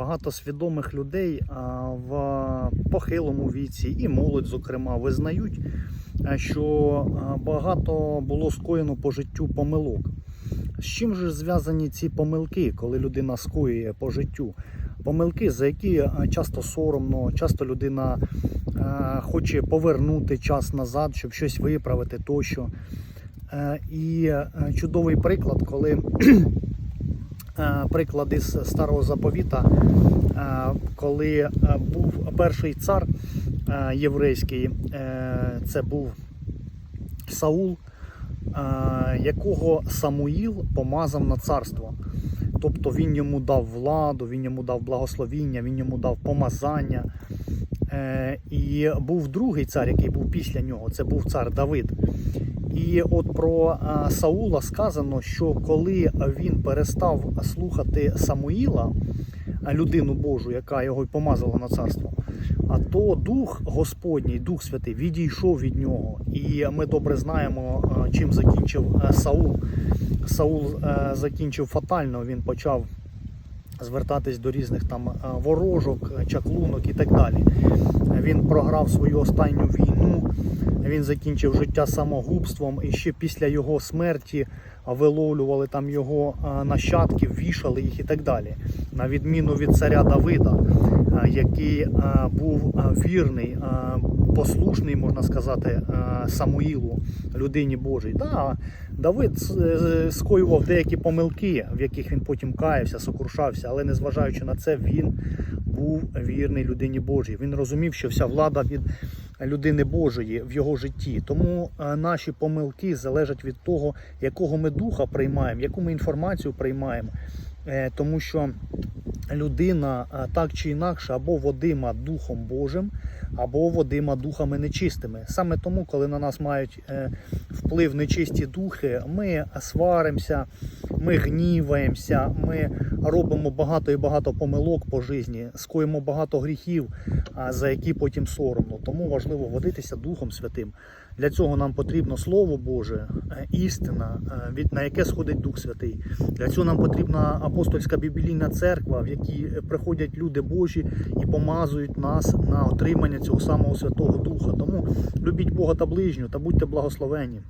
багато свідомих людей в похилому віці і молодь, зокрема, визнають, що багато було скоєно по життю помилок. З чим же зв'язані ці помилки, коли людина скоює по життю? Помилки, за які часто соромно, часто людина хоче повернути час назад, щоб щось виправити тощо. Е, І е, чудовий приклад, коли е, приклад із старого заповіта, е, коли е, був перший цар єврейський, це був Саул, якого Самуїл помазав на царство. Тобто він йому дав владу, він йому дав благословіння, він йому дав помазання. І був другий цар, який був після нього, це був цар Давид. І от про Саула сказано, що коли він перестав слухати Самуїла, людину Божу, яка його й помазала на царство, а то дух Господній, Дух Святий, відійшов від нього. І ми добре знаємо, чим закінчив Саул. Саул закінчив фатально, він почав звертатись до різних там ворожок, чаклунок і так далі. Він програв свою останню війну. Він закінчив життя самогубством, і ще після його смерті виловлювали там його а, нащадків, вішали їх і так далі. На відміну від царя Давида, який був вірний, послушний, можна сказати, Самуїлу, людині Божій. Да, Давид е, скоював деякі помилки, в яких він потім каявся, сокрушався, але незважаючи на це, він був вірний людині Божій. Він розумів, що вся влада від людини Божої в його житті. Тому е, наші помилки залежать від того, якого ми духа приймаємо, яку ми інформацію приймаємо. Е, Тому що людина е, так чи інакше або водима Духом Божим, або водима духами нечистими. Саме тому, коли на нас мають е, вплив нечисті духи, ми сваримося, ми гніваємося, ми робимо багато і багато помилок по житті, скоїмо багато гріхів, за які потім соромно. Тому важливо водитися Духом Святим. Для цього нам потрібно Слово Боже, е, істина, на яке сходить Дух Святий. Для цього нам потрібна апостольська біблійна церква, в якій приходять люди Божі і помазують нас на отримання цього самого Святого Духа. Тому любіть Бога та ближню та будьте благословені.